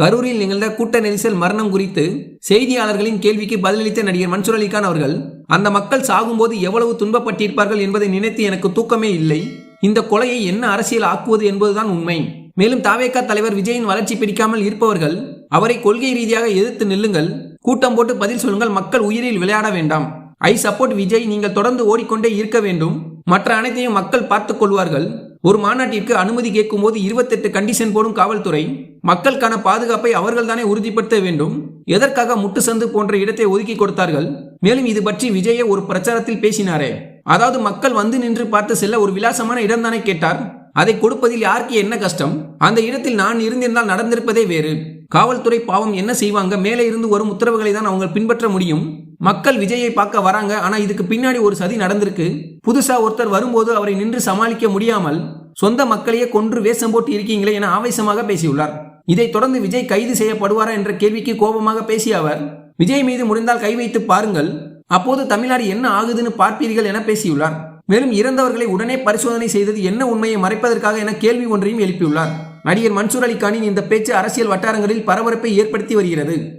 கரூரில் நிகழ்ந்த கூட்ட நெரிசல் மரணம் குறித்து செய்தியாளர்களின் கேள்விக்கு பதிலளித்த நடிகர் மன்சூர் அலிகான் அவர்கள் அந்த மக்கள் சாகும்போது எவ்வளவு துன்பப்பட்டிருப்பார்கள் என்பதை நினைத்து எனக்கு தூக்கமே இல்லை. இந்த கொலையை என்ன அரசியல் ஆக்குவது என்பதுதான் உண்மை. மேலும் தாவேக்கா தலைவர் விஜயின் வளர்ச்சி பிடிக்காமல் இருப்பவர்கள் அவரை கொள்கை ரீதியாக எதிர்த்து நில்லுங்கள். கூட்டம் போட்டு பதில் சொல்லுங்கள். மக்கள் உயிரில் விளையாட வேண்டாம். I support Vijay. நீங்கள் தொடர்ந்து ஓடிக்கொண்டே இருக்க வேண்டும். மற்ற அனைத்தையும் மக்கள் பார்த்துக் கொள்வார்கள். ஒரு மாநாட்டிற்கு அனுமதி கேட்கும்போது இருபத்தெட்டு கண்டிஷன் போடும் காவல்துறை மக்களுக்கான பாதுகாப்பை அவர்கள்தானே உறுதிப்படுத்த வேண்டும்? எதற்காக முட்டு சந்து போன்ற இடத்தை ஒதுக்கி கொடுத்தார்கள்? மேலும் இது பற்றி விஜய ஒரு பிரச்சாரத்தில் பேசினாரே. அதாவது மக்கள் வந்து நின்று பார்த்து செல்ல ஒரு விலாசமான இடம் தானே கேட்டார்? அதை கொடுப்பதில் யாருக்கு என்ன கஷ்டம்? அந்த இடத்தில் நான் இருந்திருந்தால் நடந்திருப்பதே வேறு. காவல்துறை பாவம் என்ன செய்வாங்க? மேலே இருந்து வரும் உத்தரவுகளை தான் அவங்க பின்பற்ற முடியும். மக்கள் விஜயை பார்க்க வராங்க ஆனா இதுக்கு பின்னாடி ஒரு சதி நடந்திருக்கு. புதுசா ஒருத்தர் வரும்போது அவரை நின்று சமாளிக்க முடியாமல் சொந்த மக்களையே கொன்று வேஷம் போட்டு இருக்கீங்களே என ஆவேசமாக பேசியுள்ளார். இதைத் தொடர்ந்து விஜய் கைது செய்யப்படுவாரா என்ற கேள்விக்கு கோபமாக பேசிய அவர் விஜய் மீது முடிந்தால் கை வைத்து பாருங்கள். அப்போது தமிழ்நாடு என்ன ஆகுதுன்னு பார்ப்பீர்கள் என பேசியுள்ளார். மேலும் இறந்தவர்களை உடனே பரிசோதனை செய்தது என்ன உண்மையை மறைப்பதற்காக என கேள்வி ஒன்றையும் எழுப்பியுள்ளார். நடிகர் மன்சூர் அலிகானின் இந்த பேச்சு அரசியல் வட்டாரங்களில் பரபரப்பை ஏற்படுத்தி வருகிறது.